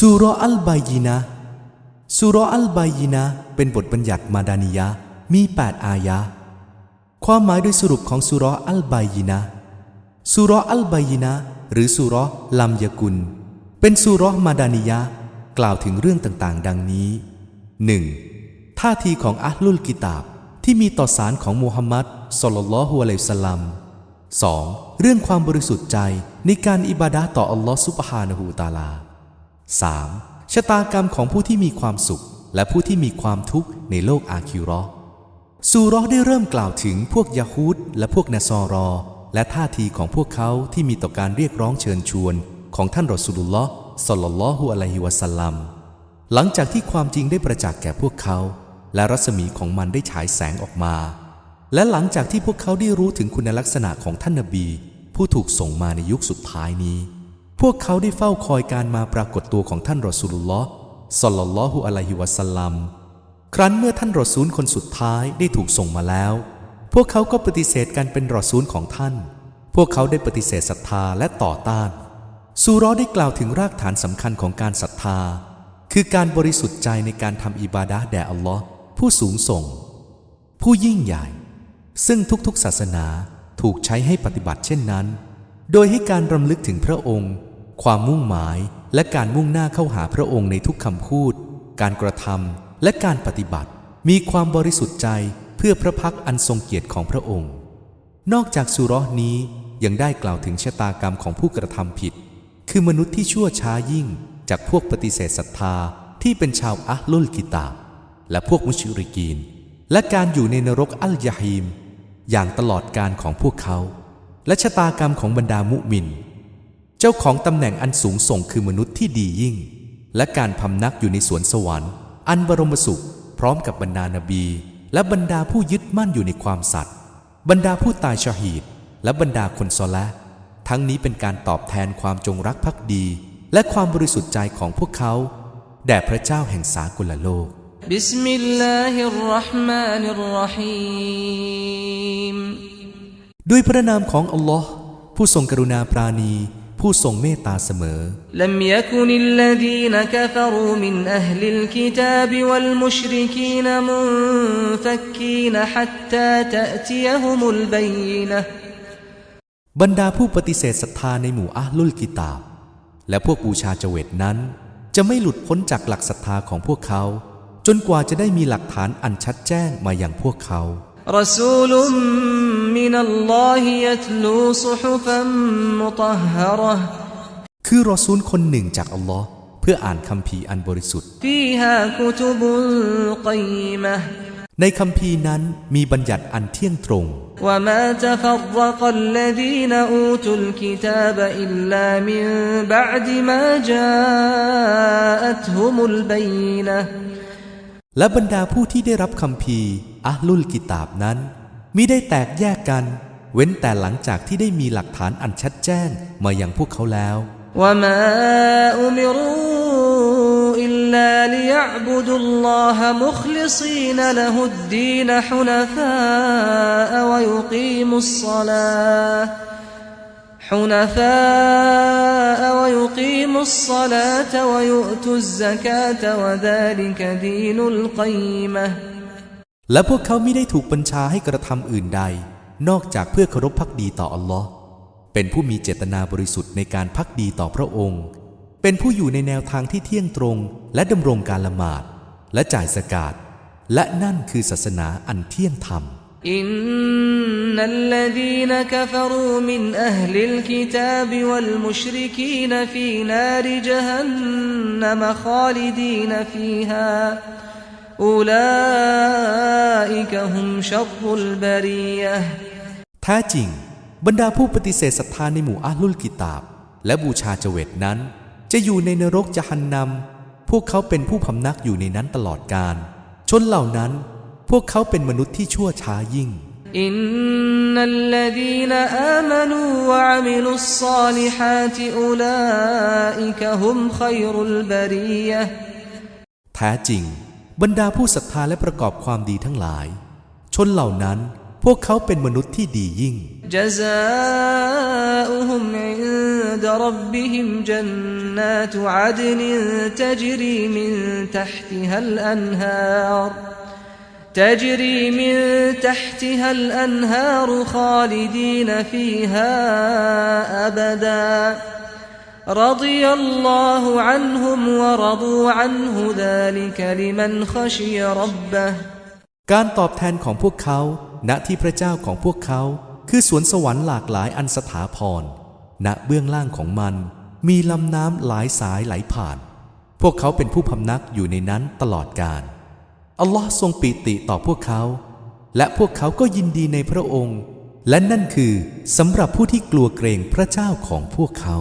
สุรอัลบายีนะสุรอัลบายีนะเป็นบทบัญญัติมาดานิยะมี 8 อายะ ความหมายโดยสรุปของสุรอัลบายีนะสุรอัลบายีนะหรือสุรลัมยกุล เป็นสุรมาดานิยะกล่าวถึงเรื่องต่างๆ ดังนี้ 1. ท่าทีของอัลลุลกิตาบที่มีต่อสารของมูฮัมมัดสลลัลฮุอะลัยสลลัม 2. เรื่องความบริสุทธิ์ใจในการอิบาดะต่ออัลลอฮ์ซุบฮานะฮูตาลา 3. ชะตากรรมของผู้ที่มีความสุข และผู้ที่มีความทุกข์ในโลกอาคิราะห์ซูเราะได้เริ่มกล่าวถึงพวกยะฮูดและพวกนาซอรอ และท่าทีของพวกเขาที่มีต่อการเรียกร้องเชิญชวนของท่านรอสูลุลลอฮ์ศ็อลลัลลอฮุอะลัยฮิวะสัลลัมหลังจากที่ความจริงได้ประจักษ์แก่พวกเขา และรัศมีของมันได้ฉายแสงออกมา และหลังจากที่พวกเขาได้รู้ถึงคุณลักษณะของท่านนบี ผู้ถูกส่งมาในยุคสุดท้ายนี้ พวกเขาได้เฝ้าคอยการมาปรากฏตัวของท่านรอสูลุลลอฮ์ศ็อลลัลลอฮุอะลัยฮิวะสัลลัม ครั้นเมื่อท่านรอซูลคนสุดท้ายได้ถูกส่งมาแล้ว พวกเขาก็ปฏิเสธการเป็นรอซูลของท่าน พวกเขาได้ปฏิเสธศรัทธาและต่อต้านซูราะห์ได้กล่าวถึงรากฐานสำคัญของการศรัทธา คือการบริสุทธิ์ใจในการทำอิบาดะห์แด่อัลลอฮ์ผู้สูงส่ง ผู้ยิ่งใหญ่ ซึ่งทุกๆศาสนาถูกใช้ให้ปฏิบัติเช่นนั้น โดยให้การรำลึกถึงพระองค์ ความมุ่งหมายและการมุ่งหน้าเข้าหาพระองค์ในทุกคำพูด การกระทำและการปฏิบัติ มีความบริสุทธิ์ใจเพื่อพระพักอันทรงเกียรติของพระองค์ นอกจากสุรนี้ยังได้กล่าวถึงชะตากรรมของผู้กระทำผิด คือมนุษย์ที่ชั่วช้ายิ่งจากพวกปฏิเสธศรัทธาที่เป็นชาวอัลลุลกิตาบและพวกมุชริกีน และการอยู่ในนรกอัลยาฮีมอย่างตลอดการของพวกเขา และชะตากรรมของบรรดามุมิน เจ้าของตำแหน่งอันสูงส่งคือมนุษย์ที่ดียิ่ง และการพำนักอยู่ในสวนสวรรค์ อันบรมสุข พร้อมกับบรรดานาบี และบรรดาผู้ยึดมั่นอยู่ในความสัตย์บรรดาผู้ตายชาฮีด และบรรดาคนซอละห์ทั้งนี้เป็นการตอบแทนความจงรักภักดี และความบริสุทธิ์ใจของพวกเขา แด่พระเจ้าแห่งสากลโลก بسم الله الرحمن الرحيم ด้วยพระนามของอัลลอฮ์ผู้ทรงกรุณาปราณี ผู้ทรงเมตตาเสมอ لم يكن الذين كفروا من أهل الكتاب والمشركين منفكين حتى تأتيهم البينة บรรดาผู้ปฏิเสธศรัทธาในหมู่อาลุลกิตาบ และพวกบูชาเจเวตนั้น จะไม่หลุดพ้นจากหลักศรัทธาของพวกเขา จนกว่าจะได้มีหลักฐานอันชัดแจ้งมาอย่างพวกเขา رسول من الله يتلو صحفا مطهرة คือรอซูลคนหนึ่งจากอัลลอฮ์เพื่ออ่านคัมภีร์อันบริสุทธิ์ فيها كتب قيمة ในคัมภีร์นั้นมีบัญญัติอันเที่ยงตรง وما تفرق الذين أوتوا الكتاب إلا من بعد ما جاءتهم البينة และบรรดาผู้ที่ได้รับคัมภีร์ อัลลุลกิตาบนั้นมิได้แตกแยกกัน เว้นแต่หลังจากที่ได้มีหลักฐานอันชัดแจ้งมาอย่างพวกเขาแล้ว وما أمروا إلا ليعبدوا الله مخلصين له الدين حنفاء ويقيموا الصلاة حنفاء ويقيموا الصلاة ويؤتوا الزكاة وذلك دين القيمة และพวกเขาไม่ได้ถูกบัญชาให้กระทำอื่นใด นอกจากเพื่อเคารพพักดีต่ออัลลอฮ์เป็นผู้มีเจตนาบริสุทธิ์ในการพักดีต่อพระองค์ เป็นผู้อยู่ในแนวทางที่เที่ยงตรง และดำรงการละหมาด และจ่ายสกาดและนั่นคือศาสนาอันเที่ยงธรรมอินนัลลดีนกฟรูมินอัลลิลกิตาบวัลมุชริกีนฟีนาริจฮันนมคาลิดีนฟีฮาอูลา الكتاب والمشركين في نار جهنم خالدين فيها أولئك هم شر البرية แท้จริง บรรดาผู้ปฏิเสธศรัทธาในหมู่อาลุลกิตาบ และบูชาเจเวตนั้น จะอยู่ในนรกจะหันนำพวกเขาเป็นผู้พำนักอยู่ในนั้นตลอดกาลชนเหล่านั้น พวกเขาเป็นมนุษย์ที่ชั่วช้ายิ่ง إن الذين آمنوا وعملوا الصالحات أولئك هم خير البرية แท้จริง บรรดาผู้ศรัทธาและประกอบความดีทั้งหลาย ชนเหล่านั้น พวกเขาเป็นมนุษย์ที่ดียิ่ง جزاؤهم عند ربهم جنات عدن تجري من تحتها الأنهار تجري من تحتها الأنهار خالدين فيها أبدا رضي الله عنهم ورضوا عنه ذلك لمن خشي ربه การตอบแทนของพวกเขา ณที่พระเจ้าของพวกเขา คือสวนสวรรค์หลากหลายอันสถาพร ณเบื้องล่างของมัน มีลำน้ำหลายสายไหลผ่าน พวกเขาเป็นผู้พำนักอยู่ในนั้นตลอดกาล อัลลอฮ์ทรงปีติต่อพวกเขา และพวกเขาก็ยินดีในพระองค์ และนั่นคือสำหรับผู้ที่กลัวเกรงพระเจ้าของพวกเขา